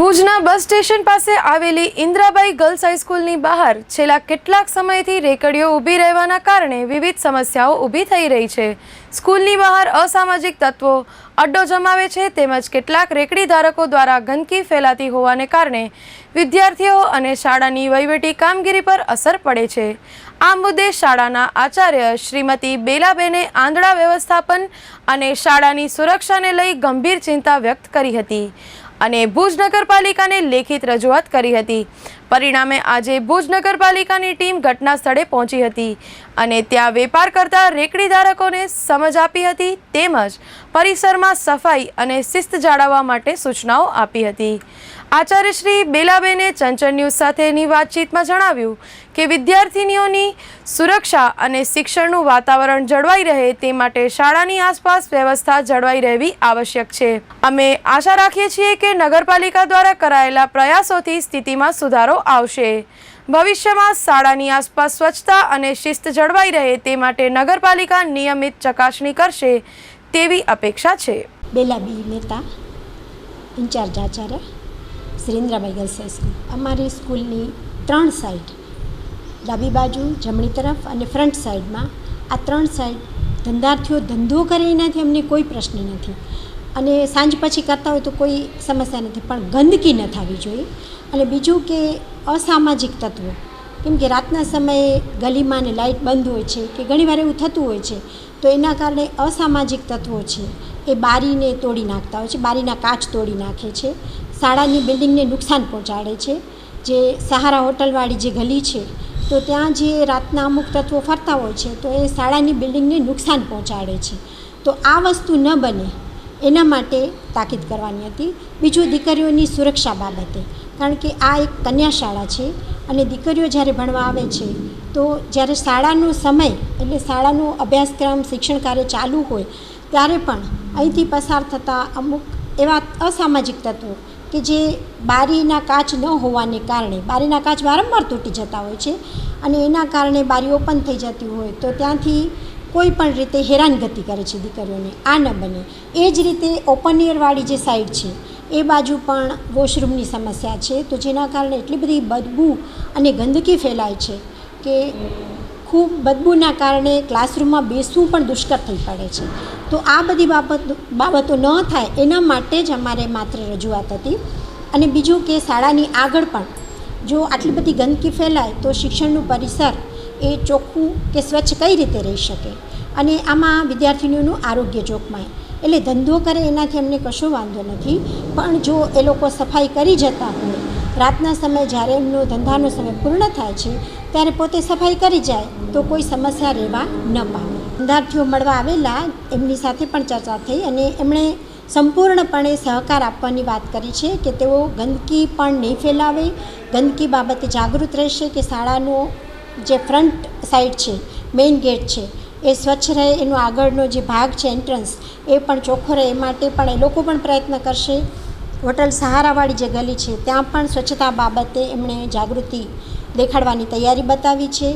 ભુજના bus station પાસે આવેલી ઇન્દ્રાબાઈ ગર્લ્સ હાઈસ્કૂલની બહાર છેલ્લા કેટલાક સમયથી રેકડીઓ ઊભી રહેવાના કારણે વિવિધ સમસ્યાઓ ઊભી થઈ રહી છે. સ્કૂલની બહાર અસામાજિક તત્વો અડ્ડો જમાવે છે તેમજ કેટલાક રેકડી ધારકો દ્વારા ગંદકી ફેલાતી હોવાને કારણે વિદ્યાર્થીઓ અને શાળાની વહીવટી કામગીરી પર અસર પડે છે. આ મુદ્દે શાળાના આચાર્ય શ્રીમતી બેલાબેને આંધળા વ્યવસ્થાપન અને શાળાની સુરક્ષાને લઈ ગંભીર ચિંતા વ્યક્ત કરી હતી. અને ભુજ નગરપાલિકાને લેખિત રજૂઆત કરી હતી. પરિણામે આજે ભુજ નગરપાલિકાની ટીમ ઘટના સ્થળે પહોંચી હતી અને ત્યાં વેપાર કરતા રેકડી ધારકોને સમજ આપી હતી તેમજ પરિસરમાં સફાઈ અને શિસ્ત જાળવવા માટે સૂચનાઓ આપી હતી. આચાર્ય શ્રી બેલાબેને ચંચળ ન્યૂઝ સાથેની વાતચીતમાં જણાવ્યું કે વિદ્યાર્થીનીઓની સુરક્ષા અને શિક્ષણનું વાતાવરણ જળવાઈ રહે તે માટે શાળાની આસપાસ વ્યવસ્થા જળવાઈ રહેવી આવશ્યક છે. અમે આશા રાખીએ છીએ કે નગરપાલિકા દ્વારા કરાયેલા પ્રયાસોથી સ્થિતિમાં સુધારો આવશે. ભવિષ્યમાં શાળાની આસપાસ સ્વચ્છતા અને શિસ્ત જળવાઈ રહે તે માટે નગરપાલિકા નિયમિત ચકાસણી કરશે તેવી અપેક્ષા છે. બેલાબી Mehta in charge Acharya Surendrabhai girls high school અમારી સ્કૂલની ત્રણ સાઈડ, ડાબી બાજુ જમણી તરફ અને ફ્રન્ટ સાઈડમાં આ ત્રણ સાઈડ ધંધાર્થીઓ ધંધો કરે એનાથી અમને કોઈ પ્રશ્ન નથી. અને સાંજ પછી કરતા હોય તો કોઈ સમસ્યા નથી, પણ ગંદકી ન થવી જોઈએ. અને બીજું કે અસામાજિક તત્વો, કેમ કે રાતના સમયે ગલીમાં ને લાઇટ બંધ હોય છે કે ઘણીવાર એવું થતું હોય છે, તો એના કારણે અસામાજિક તત્વો છે, એ બારીને તોડી નાખતા હોય છે, બારીના કાચ તોડી નાખે છે, શાળાની બિલ્ડિંગને નુકસાન પહોંચાડે છે. જે સહારા હોટલવાળી જે ગલી છે, તો ત્યાં જે રાતના અમુક તત્વો ફરતા હોય છે, તો એ શાળાની બિલ્ડિંગને નુકસાન પહોંચાડે છે. તો આ વસ્તુ ન બને એના માટે તાકીદ કરવાની હતી. બીજું દીકરીઓની સુરક્ષા બાબતે. કારણ કે આ એક કન્યા શાળા છે અને દીકરીઓ જ્યારે ભણવા આવે છે, તો જ્યારે શાળાનો સમય એટલે શાળાનો અભ્યાસક્રમ, શિક્ષણ કાર્ય ચાલુ હોય, ત્યારે પણ અહીંથી પસાર થતા અમુક એવા અસામાજિક તત્વો કે જે બારીના કાચ ન હોવાને કારણે, બારીના કાચ વારંવાર તૂટી જતા હોય છે અને એના કારણે બારી ઓપન થઈ જતી હોય, તો ત્યાંથી કોઈ પણ રીતે હેરાનગતિ કરે છે દીકરીઓને, આ ન બને. એ જ રીતે ઓપન એરવાળી જે સાઈડ છે, એ બાજુ પણ વોશરૂમની સમસ્યા છે. તો જેના કારણે એટલી બધી બદબુ અને ગંદકી ફેલાય છે કે ખૂબ બદબૂના કારણે ક્લાસરૂમમાં બેસવું પણ દુષ્કર થઈ પડે છે. તો આ બધી બાબત, બાબતો ન થાય એના માટે જ અમારે માત્ર રજૂઆત હતી. અને બીજું કે શાળાની આગળ પણ જો આટલી બધી ગંદકી ફેલાય તો શિક્ષણનું પરિસર એ ચોખ્ખું કે સ્વચ્છ કઈ રીતે રહી શકે? અને આમાં વિદ્યાર્થીનીઓનું આરોગ્ય જોખમાય. એટલે ધંધો કરે એનાથી અમને કશો વાંધો નથી. પણ જો એ લોકો સફાઈ કરી જતા હોય, રાતના સમયે જ્યારે એમનો ધંધાનો સમય પૂર્ણ થાય છે, ત્યારે પોતે સફાઈ કરી જાય, તો કોઈ સમસ્યા રહેવા ન પામે. ધંધાર્થીઓ મળવા આવેલા, એમની સાથે પણ ચર્ચા થઈ અને એમણે સંપૂર્ણપણે સહકાર આપવાની વાત કરી છે કે તેઓ ગંદકી પણ નહીં ફેલાવે, ગંદકી બાબતે જાગૃત રહેશે કે શાળાનો જે ફ્રન્ટ સાઈડ છે મેઇન ગેટ છે, એ સ્વચ્છ રહે, એનો આગળનો જે ભાગ છે એન્ટ્રન્સ એ પણ ચોખ્ખો રહે, એ માટે પણ એ લોકો પણ પ્રયત્ન કરશે. હોટલ સહારાવાળી જે ગલી છે, ત્યાં પણ સ્વચ્છતા બાબતે એમણે જાગૃતિ દેખાડવાની તૈયારી બતાવી છે.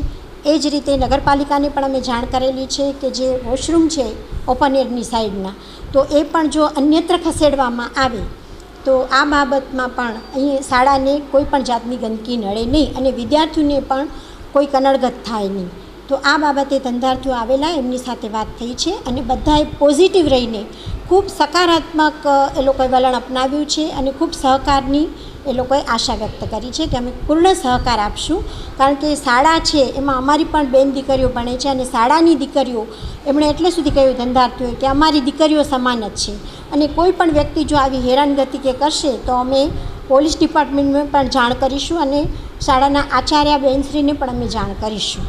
એ જ રીતે નગરપાલિકાને પણ અમે જાણ કરેલી છે કે જે વોશરૂમ છે ઓપન એરની સાઈડના, તો એ પણ જો અન્યત્ર ખસેડવામાં આવે, તો આ બાબતમાં પણ અહીં શાળાને કોઈ પણ જાતની ગંદકી નડે નહીં અને વિદ્યાર્થીઓને પણ કોઈ કનડગત થાય નહીં. તો આ બાબતે ધંધાર્થીઓ આવેલા, એમની સાથે વાત થઈ છે અને બધાએ પોઝિટિવ રહીને ખૂબ સકારાત્મક એ લોકોએ વલણ અપનાવ્યું છે અને ખૂબ સહકારની એ લોકોએ આશા વ્યક્ત કરી છે કે અમે પૂર્ણ સહકાર આપશું. કારણ કે શાળા છે, એમાં અમારી પણ બેન દીકરીઓ ભણે છે અને શાળાની દીકરીઓ, એમણે એટલે સુધી કહ્યું ધંધાર્થીઓએ કે અમારી દીકરીઓ સમાન જ છે. અને કોઈ પણ વ્યક્તિ જો આવી હેરાનગતિ કે કરશે, તો અમે પોલીસ ડિપાર્ટમેન્ટને પણ જાણ કરીશું અને શાળાના આચાર્ય, બેનશ્રીને પણ અમે જાણ કરીશું.